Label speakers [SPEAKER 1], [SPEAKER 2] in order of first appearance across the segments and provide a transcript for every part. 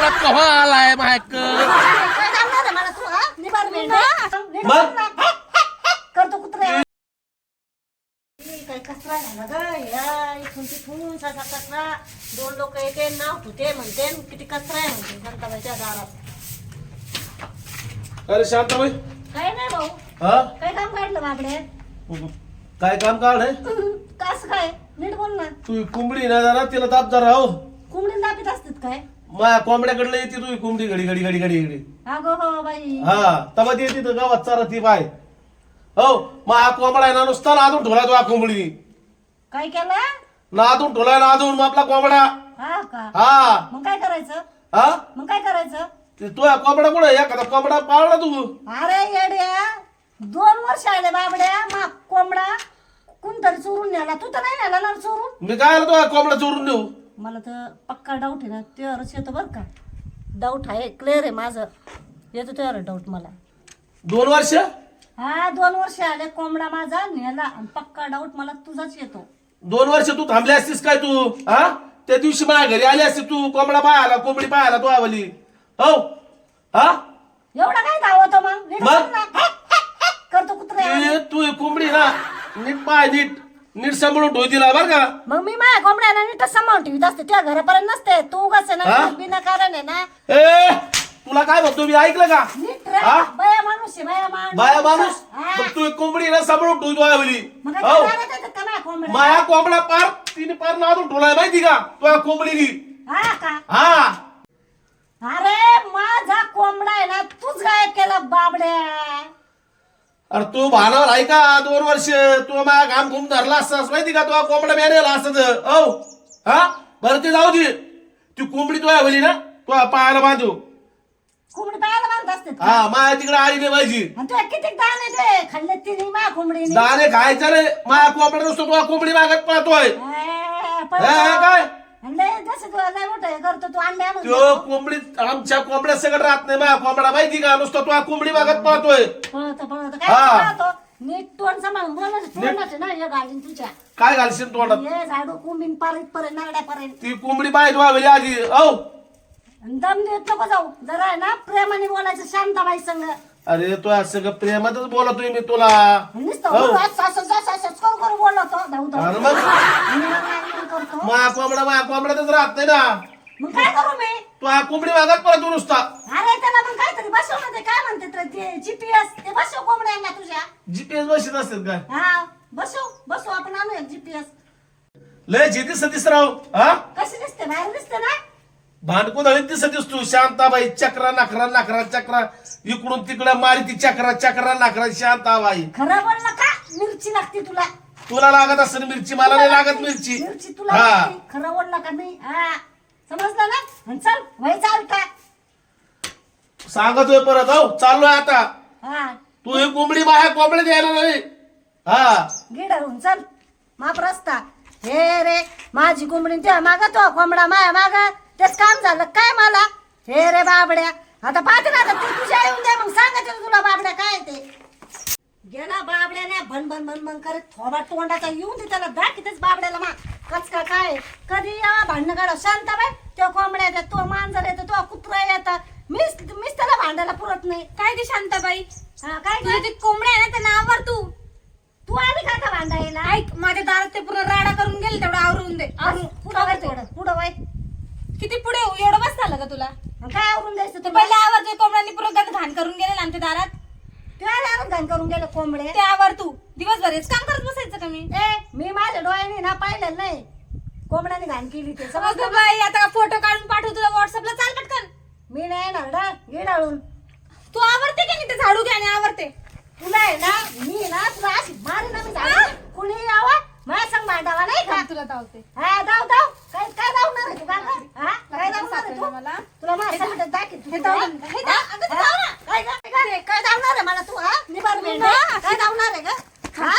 [SPEAKER 1] कोंबडा कव्हा आलाय मायक
[SPEAKER 2] आहे मला तू हा
[SPEAKER 1] मग?
[SPEAKER 2] करतो कुत्रे. काय कचरा झाला ग? या इथून तिथून सासा कचरा. दोन लोक येते नाव ठुते म्हणते आणि किती कचरा आहे म्हणते शांताबाईच्या दारात.
[SPEAKER 1] अरे शांताबाई.
[SPEAKER 2] काय नाही भाऊ.
[SPEAKER 1] हा?
[SPEAKER 2] काय काम काढलं बाबडे
[SPEAKER 1] काय काम काढ आहे
[SPEAKER 2] कस काय? नीट बोल ना.
[SPEAKER 1] तू कोंबडी ना जरा तिला दाब जरा हो.
[SPEAKER 2] कोंबडी दाबीत असतात काय?
[SPEAKER 1] माया कोंबड्याकडलं येते तू कोंबडी घडी घडी घडी घडी घडी.
[SPEAKER 2] अगो हो बाई.
[SPEAKER 1] हा तवा ती येते तर गावात चारा ती बाय. हो मग हा कोंबडा आहे ना नुसता नादून ठोला तो हा कोंबडी
[SPEAKER 2] काय केलं?
[SPEAKER 1] नादून ठोलाय नादून मग आपला कोंबडा.
[SPEAKER 2] हा का?
[SPEAKER 1] हा.
[SPEAKER 2] मग काय करायचं?
[SPEAKER 1] हा?
[SPEAKER 2] मग काय करायचं?
[SPEAKER 1] ते तो हा कोंबडा कुठे एखादा कोंबडा पाळला तू.
[SPEAKER 2] अरे येड्या दोन वर्ष आले बाबड्या मा कोंबडा कोणतरी चोरून नेला. तू तर नाही नेला ना चोरून?
[SPEAKER 1] मी काय आला तो हा कोंबडा चोरून देऊ
[SPEAKER 2] मला तर पक्का डाऊट आहे ना त्यावरच येतो बरं का. डाऊट आहे क्लिअर आहे माझं. येतो त्यावर डाऊट मला.
[SPEAKER 1] दोन वर्ष?
[SPEAKER 2] हा दोन वर्ष आले कोंबडा माझा नेला आणि पक्का डाऊट मला तुझाच येतो.
[SPEAKER 1] दोन वर्ष तू थांबली असतीस काय तू? हा? त्या दिवशी माझ्या घरी आली असती तू कोंबडा पाहायला कोंबडी पाहायला तू आवली. हो? हा?
[SPEAKER 2] एवढा काय धावतो मग? नीट
[SPEAKER 1] मग?
[SPEAKER 2] बोल ना. करतो कुत्रे.
[SPEAKER 1] ते तू ही कोंबडी ना नीट पाय नीट नीट सांभाळून ठेव तिला बर का.
[SPEAKER 2] मग मी माझ्या कोंबड्याला नीट सांभाळून ठेवीत असते त्या घरापर्यंत नसते. तू उगाच आहे
[SPEAKER 1] हा?
[SPEAKER 2] ना बिना कारण आहे ना.
[SPEAKER 1] ए तुला काय म्हणतो मी ऐकलं का?
[SPEAKER 2] नीट
[SPEAKER 1] हा?
[SPEAKER 2] बया माणूस आहे बया माणूस.
[SPEAKER 1] बाया माणूस?
[SPEAKER 2] हा.
[SPEAKER 1] मग तू एक कोंबडी ना सांभाळून ठेव तू आवली
[SPEAKER 2] मग काय
[SPEAKER 1] हो.
[SPEAKER 2] करणार आहे का माझ्या कोंबड्या?
[SPEAKER 1] माया कोंबडा पार तिने पार नादून ठेवलाय माहिती का? तुझ्या कोंबडीनी
[SPEAKER 2] हा का?
[SPEAKER 1] हा.
[SPEAKER 2] अरे माझा कोंबडा आहे ना तूच गायब केला बाबड्या.
[SPEAKER 1] अरे तू भानावर आहे का दोन वर्ष? तू माझ्या घाम घुम धरला असतास माहिती का? तुझा कोंबडा मॅनेला असत. औ हा? बरं ते जाऊ दे. ती कोंबडी तुझ्या आवली ना? तू पायाला बांधू.
[SPEAKER 2] कोंबडी पायाला बांधत असते का?
[SPEAKER 1] हा माया तिकडे आई नाही पाहिजे.
[SPEAKER 2] आणि तुला किती दाणे ते खाल्ले तिने माझ्या कोंबडीने.
[SPEAKER 1] दाणे खायचं रे. माया कोंबडा नसतो तुझा कोंबडी मागत पाहतोय.
[SPEAKER 2] ए, पण-
[SPEAKER 1] हे, हे काय?
[SPEAKER 2] आणि लय जसं तुला लय मोठं हे करतो तू अंडे आणून
[SPEAKER 1] तो
[SPEAKER 2] देतो.
[SPEAKER 1] कोंबडी आमच्या कोंबड्या सगळं राहत नाही माझ्या कोंबडा. माहिती का? नुसतं तुझा कोंबडी मागत पाहतोय.
[SPEAKER 2] पळतो पळतो.
[SPEAKER 1] हा.
[SPEAKER 2] पळतो? नीट तोंड सांभाळून बोलायचं तोंडाचे ना हे घालीन तुझ्या.
[SPEAKER 1] काय घालशील तोंडात?
[SPEAKER 2] हे झाडू कुंबीन पारीत पर्यंत
[SPEAKER 1] ती कोंबडी तुझ्या आवली आधी. औ.
[SPEAKER 2] आणि दम देत नको जाऊ. जरा आहे ना प्रेमाने बोलायचं शांताबाई संग.
[SPEAKER 1] अरे तू आज सगळं प्रेमातच बोलतोय मी तुला.
[SPEAKER 2] नुसतं
[SPEAKER 1] हो.
[SPEAKER 2] असं- असं- असं- असं करू करू बोलतो. धाऊ धाऊ.
[SPEAKER 1] अरे मग?
[SPEAKER 2] आणि मग काय करतो?
[SPEAKER 1] माया कोंबडा माया कोंबड्यातच राहत नाही ना.
[SPEAKER 2] मग काय करू मी?
[SPEAKER 1] तू हा कोंबडी मागत पडतो नुसता.
[SPEAKER 2] अरे त्याला मग काहीतरी बसव ना ते काय म्हणते तर ते जीपीएस ते बसव कोंबड्यांना तुझ्या.
[SPEAKER 1] जीपीएस बसत असतात काय?
[SPEAKER 2] हा बसव बसव आपण आणू एक जीपीएस
[SPEAKER 1] लय जिती सतीस राव हा?
[SPEAKER 2] कशी दिसते बाहेर दिसते ना?
[SPEAKER 1] भांडकून हवी दिसत दिसतो शांताबाई चक्रा नाकरा नाकरा चक्रा. इकडून तिकडं मारी ती चक्रा चक्रा नाकरा शांताबाई.
[SPEAKER 2] खरं बोल ना का? मिरची लागते तुला.
[SPEAKER 1] तुला लागत असेल मिरची मला नाही लागत मिरची.
[SPEAKER 2] मिरची तुला
[SPEAKER 1] हा.
[SPEAKER 2] लागते. खरं बोल ना का मी? हा. समजलं ना? चल वय चाल का
[SPEAKER 1] सांगतोय परत हो चाललोय आता.
[SPEAKER 2] हा.
[SPEAKER 1] तू ही कोंबडी माया कोंबडी द्यायला नाही हा.
[SPEAKER 2] गिडरून चल. माप रस्ता. हे रे माझी कोंबडी त्या मागा तो कोंबडा माया मागा. तेच काम झालं काय मला? हे रे बाबड्या. आता पाहते ना आता तू तुझ्या येऊन दे मग सांगायचं तुला बाबड्या काय ते. गेला बाबड्याने भन भन भन भन करत. थोबा तोंडाचा येऊन दे त्याला दाखीतच बाबड्याला मा कचका काय कधी या भांडणं काढा शांत बाय तो कोंबड्या येतात तो मांजर येतो तो कुत्रा येतात. मीच मीच त्याला भांडायला पुरत नाही.
[SPEAKER 3] काय ते शांताबाई
[SPEAKER 2] हा काय
[SPEAKER 3] तुझे
[SPEAKER 2] गं?
[SPEAKER 3] ते कोंबड्या आहे ना त्यांना आवर तू.
[SPEAKER 2] तू आली का आता भांडायला?
[SPEAKER 3] ऐक माझ्या दारात ते पूर्ण राडा करून गेले तेवढं आवरून दे.
[SPEAKER 2] आणि पुढं थोडं पुढं वय
[SPEAKER 3] किती पुढे? येऊ एवढं बस झालं का तुला?
[SPEAKER 2] काय आवरून द्यायचं
[SPEAKER 3] ते
[SPEAKER 2] तू
[SPEAKER 3] पहिले आवर ते कोंबड्यांनी पूर्ण घाण करून गेले ना आमच्या दारात.
[SPEAKER 2] घाण करून गेले कोंबडे
[SPEAKER 3] ते आवर तू दिवसभर हेच काम करत बसायचं का मी
[SPEAKER 2] ए मी माझ्या डोळ्याने ना पाहिलेलं नाही कोंबड्याने घाण केली ते समजलं
[SPEAKER 3] समजलं बाई आता फोटो काढून पाठव तुला व्हॉट्सअपला चाल पटकन
[SPEAKER 2] मी नाही येणार ना गिडाळून
[SPEAKER 3] तू आवरते का नाही ते झाडू घ्या आणि आवरते
[SPEAKER 2] तुला आहे ना मी ना तुला अशी मारी ना मी झाली कुणी यावं माझ्या संग भांडावा नाही का
[SPEAKER 3] तुला धावते
[SPEAKER 2] हा दाव दाव काय काय धावणार आहे तू गं? हा काय धावणार आहे तू
[SPEAKER 3] मला
[SPEAKER 2] तुला माझ्या तू
[SPEAKER 3] हे. धाव ना. हे धाव. अगं? धाव ना.
[SPEAKER 2] काय? काय गं? काय धावणार आहे मला तू हा. काय धावणार आहे का हा?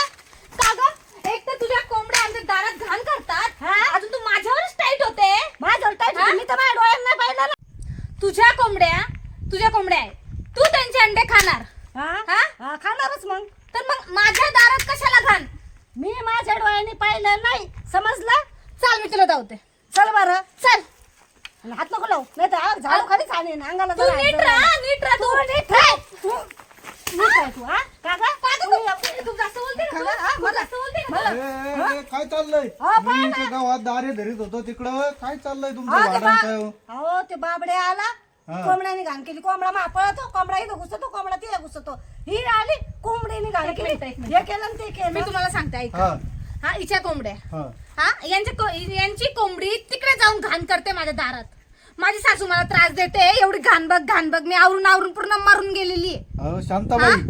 [SPEAKER 3] का ग एक तर तुझ्या कोंबड्या आमच्या दारात घाण करतात.
[SPEAKER 2] हा?
[SPEAKER 3] अजून तू माझ्यावरच टाईट होते.
[SPEAKER 2] माझ्यावर
[SPEAKER 3] हा?
[SPEAKER 2] मी तर माझ्या डोळ्यांना पाहिलं ना.
[SPEAKER 3] तुझ्या कोंबड्या तुझ्या कोंबड्या आहे. तू त्यांचे अंडे खाणार.
[SPEAKER 2] हा?
[SPEAKER 3] हा?
[SPEAKER 2] हा खाणारच मग.
[SPEAKER 3] तर मग माझ्या दारात कशाला घाण?
[SPEAKER 2] मी माझ्या डोळ्यांनी पाहिलं नाही. समजलं?
[SPEAKER 3] चाल मी तुला धावते
[SPEAKER 2] चल बरं.
[SPEAKER 3] चल.
[SPEAKER 2] आणि हात नको लावू. नाही तर झाडू खालीच आणेन अंगाला
[SPEAKER 3] नीट राहा
[SPEAKER 2] जरा.
[SPEAKER 3] नीट राहा
[SPEAKER 2] तू.
[SPEAKER 3] तू
[SPEAKER 2] नीट राह. तू नीट राह तू हा? का ग?
[SPEAKER 3] का गं तू- तू जास्त बोलते का
[SPEAKER 2] का
[SPEAKER 3] तू?
[SPEAKER 2] ग?
[SPEAKER 3] तू
[SPEAKER 2] मला-
[SPEAKER 3] जास्त बोलते का?
[SPEAKER 2] मला-
[SPEAKER 4] ए, ए, काय चाललंय मी. इथे गावात दारे धरीत होतो तिकडं काय चाललंय तुमचं
[SPEAKER 2] ते
[SPEAKER 4] भांडण काय हो?
[SPEAKER 2] अहो ते बाबडे आला
[SPEAKER 4] हा.
[SPEAKER 2] कोंबड्याने घाण केली कोंबडा मा पळतो कोंबडा इथं घुसतो कोंबडा तिथं घुसतो ही आली कोंबडीने घाण केली
[SPEAKER 3] मिनिट, एक मिनिट.
[SPEAKER 2] हे केलं आणि ते
[SPEAKER 3] मी
[SPEAKER 2] केलं
[SPEAKER 3] तुम्हाला सांगते ऐक
[SPEAKER 4] हा
[SPEAKER 3] हा हिच्या कोंबड्या
[SPEAKER 4] हा
[SPEAKER 3] हा यांची को- यांची कोंबडी तिकडे जाऊन घाण करते माझ्या दारात माझी सासू मला त्रास देते एवढी घाण बघ घाण बघ मी आवरून आवरून पूर्ण मरून गेलेली आहे.
[SPEAKER 4] अहो शांताबाई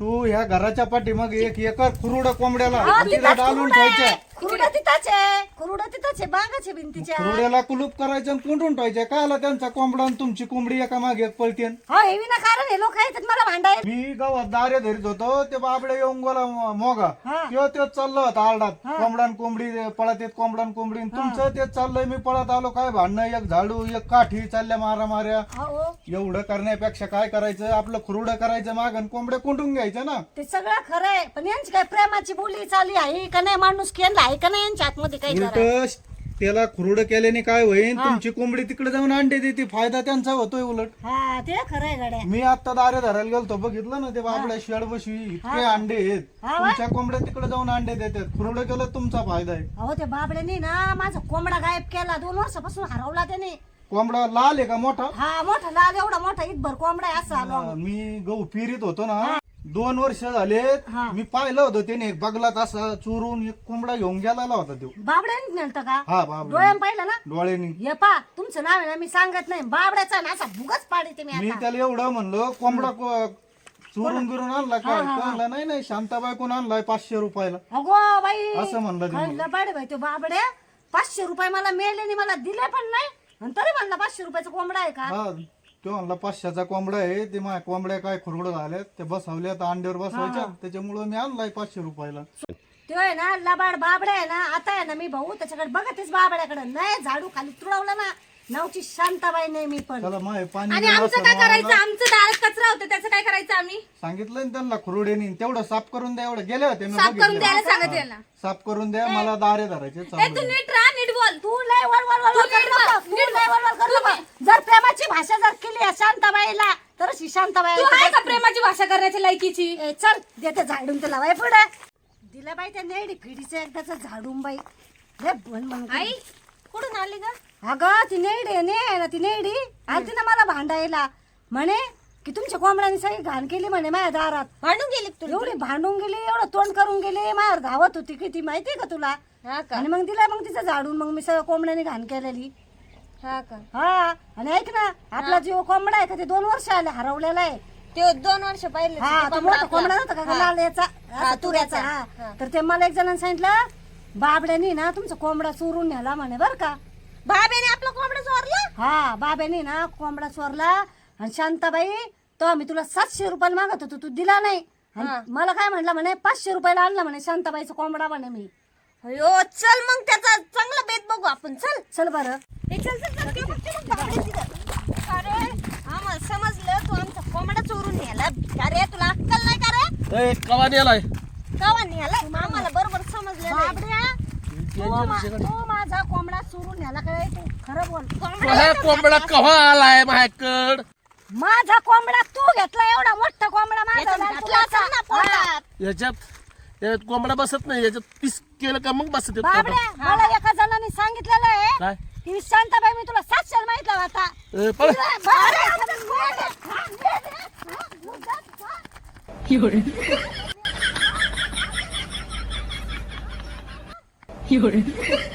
[SPEAKER 4] तू ह्या घराच्या पाठीमागे एक एकर खुरुड कोंबड्याला तिला डालून
[SPEAKER 2] कुरुड.
[SPEAKER 4] ठेवायच्या
[SPEAKER 2] कुरुड तिथंच आहे कुरुड तिथंच आहे बागाचे भिंतीच्या
[SPEAKER 4] खुरुड्याला कुलूप करायचं आणि कुंडून ठेवायच्या काय आला त्यांचा कोंबडा आणि तुमची कोंबडी एका मागे एक पळतेन.
[SPEAKER 2] हो हे विना कारण हे लोक आहेत मला भांडायला.
[SPEAKER 4] मी गावात दारे धरीत होतो. ते बाबडे येऊन गोला मोगा.
[SPEAKER 2] हा.
[SPEAKER 4] किंवा तेच चाललं होतं आरडात. कोंबडा आणि कोंबडी पळत येत कोंबडा आणि कोंबडी. आणि तुमचं तेच चाललंय. मी पळत आलो. काय भांडणं? एक झाडू एक काठी चालल्या मारा माऱ्या
[SPEAKER 2] हो.
[SPEAKER 4] एवढं करण्यापेक्षा काय करायचं? आपलं खुरुड करायचं माग आणि कोंबड्या कोंडून घ्यायचं ना.
[SPEAKER 2] ते सगळं खरं आहे. पण यांची काय प्रेमाची बोली चालली आहे का नाही? माणूस केला आहे. का नाही यांच्या आतमध्ये काही
[SPEAKER 4] उलट त्याला खुरुड केल्याने काय होईल तुमची कोंबडी तिकडे जाऊन अंडे देते फायदा त्यांचा होतोय उलट.
[SPEAKER 2] हा ते खरं आहे गड्या.
[SPEAKER 4] मी आता दारे धरायला गेलतो बघितलं ना ते बाबड्या शेड बशी इतके अंडे आहेत.
[SPEAKER 2] हा,
[SPEAKER 4] तुमच्या कोंबड्या तिकडे जाऊन अंडे देतात. खुरुड केलं तुमचा फायदा आहे.
[SPEAKER 2] अहो ते बाबड्यानी ना माझा कोंबडा गायब केला. दोन वर्षापासून हरवला त्याने.
[SPEAKER 4] कोंबडा लाल आहे का मोठा?
[SPEAKER 2] हा मोठा लाल एवढा मोठा इथभर कोंबडा आहे असा आलो
[SPEAKER 4] मी गहू फिरीत होतो ना. दोन वर्ष झालेत
[SPEAKER 2] हा.
[SPEAKER 4] मी पाहिलं होतं त्याने एक बगलात असा चोरून एक कोंबडा घेऊन गेलेला होता तो.
[SPEAKER 2] बाबड्याने नेलतं का?
[SPEAKER 4] हा बाबा
[SPEAKER 2] डोळ्यानं पाहिलं ना?
[SPEAKER 4] डोळ्यानी.
[SPEAKER 2] हे पा तुमचं नाव आहे ना मी सांगत नाही. बाबड्याचा ना असा भुगच पाडते मी
[SPEAKER 4] मी
[SPEAKER 2] आता.
[SPEAKER 4] त्याला एवढं म्हणलं कोंबडा को- चोरून बिरून आणला काय म्हणला नाही नाही शांताबाई कोण आणलाय? पाचशे रुपयाला.
[SPEAKER 2] अगो बाई.
[SPEAKER 4] असं म्हणलं ते
[SPEAKER 2] बाई तो बाबड्या. पाचशे रुपये मला मिळाले मला दिले पण नाही. आणि तरी म्हणला पाचशे रुपयाचा कोंबडा आहे का?
[SPEAKER 4] हा. तो म्हणला पाचशेचा कोंबडा आहे ते माझ्या कोंबड्या काय खुरगड झाल्यात ते बसवले आता अंड्यावर बसवायच्या त्याच्यामुळं मी आणलाय पाचशे रुपयाला.
[SPEAKER 2] तो आहे ना लबाड बाबड्या आहे ना आता आहे ना मी भाऊ त्याच्याकडे बघतेच बाबड्याकडे. नाही झाडू खाली तुडवलं ना. नावची शांताबाई नाही मी पण
[SPEAKER 4] चला माय पाणी
[SPEAKER 3] आणि
[SPEAKER 4] बिल
[SPEAKER 3] आमचं
[SPEAKER 4] असं
[SPEAKER 3] काय. करायचं आमचं दारात कचरा होतं त्याचं काय करायचं आम्ही
[SPEAKER 4] सांगितलं ना त्यांना खुरुडेनी तेवढं साफ करून द्या एवढं गेले होते मी
[SPEAKER 3] साफ करून
[SPEAKER 4] बघितलं.
[SPEAKER 3] द्यायला सांगत यांना
[SPEAKER 4] साफ करून द्या मला दारे धरायचे
[SPEAKER 3] ए,
[SPEAKER 4] चालू
[SPEAKER 3] तू नीट राहा नीट बोल
[SPEAKER 2] तू लय वळवळ वळवळ
[SPEAKER 3] तू
[SPEAKER 2] करू
[SPEAKER 3] नीट
[SPEAKER 2] नको.
[SPEAKER 3] बोल,
[SPEAKER 2] तू
[SPEAKER 3] नीट
[SPEAKER 2] लय
[SPEAKER 3] बोल.
[SPEAKER 2] वळवळ करू नको. जर प्रेमाची भाषा जर केली आहे शांताबाईला तर ही शांताबाई
[SPEAKER 3] तू आहे का प्रेमाची भाषा करण्याची लायकीची
[SPEAKER 2] ए, चल देते झाडून तुला बाई पुढे दिला बाई त्या नेडी किडीचं एकदाच झाडून बाई लय बन बन
[SPEAKER 3] आई कुठून आली ग?
[SPEAKER 2] अगं ती नेडी ने ना ती नेडी. आलती ना मला भांडायला. म्हणे की तुमच्या कोंबड्याने सगळी घाण केली म्हणे माझ्या दारात.
[SPEAKER 3] भांडून गेली तू
[SPEAKER 2] एवढी भांडून गेली एवढं तोंड करून गेली. माझ्यावर धावत होती किती माहितीये का तुला?
[SPEAKER 3] हा का?
[SPEAKER 2] आणि मग दिला मग तिचं झाडून मग मी सगळं कोंबड्याने घाण केलेली.
[SPEAKER 3] हा का?
[SPEAKER 2] हा आणि ऐक ना आपला जो कोंबडा आहे का? ते दोन वर्ष आले हरवलेला आहे.
[SPEAKER 3] ते दोन वर्ष पहिले
[SPEAKER 2] हा तो मोठा कोंबडा नव्हता का? लाल याचा तुऱ्याचा. हा. तर ते मला एक जणांनी सांगितलं बाबड्यानी ना तुमचा कोंबडा चोरून नेला म्हणे बर का.
[SPEAKER 3] भाभीने आपला कोंबडा चोरला?
[SPEAKER 2] हा बाब्यानी ना कोंबडा चोरला आणि शांताबाई तो मी तुला सातशे रुपयाला मागत होतो तू दिला नाही. आणि मला काय म्हणला म्हणे पाचशे रुपयाला आणला म्हणे शांताबाईचा कोंबडा म्हणे मी.
[SPEAKER 3] अयो चल मग त्याचा चांगला बेत बघू आपण चल.
[SPEAKER 2] चल बरं.
[SPEAKER 3] हे चल चल चल ते बघ, ते बघ, बाबडे तिथं. अरे आम्हाला समजलं तू आमचा कोंबडा चोरून नेला. अरे तुला अक्कल नाही का रे?
[SPEAKER 1] ए, कवा नेलाय?
[SPEAKER 3] कवा नेला आम्हाला बरोबर समजलं नाही.
[SPEAKER 2] बाबड्या मा- माझा कोंबडा चोरून नेला काय तू खरं बोल.
[SPEAKER 1] तुझा कोंबडा कवा आलाय माझ्याकड?
[SPEAKER 2] माझा कोंबडा तू घेतला एवढा मोठा कोंबडा माझा
[SPEAKER 3] याच्यात घातला असेल ना. पोटात.
[SPEAKER 1] याच्यात याच्यात कोंबडा बसत नाही याच्यात पीस केलं का मग बसत येत
[SPEAKER 2] मला एका जणांनी सांगितलेलं आहे
[SPEAKER 1] काय?
[SPEAKER 2] की शांताबाई मी तुला सातशे माहितला होता.
[SPEAKER 1] ए, पळ.
[SPEAKER 2] बाबड्या,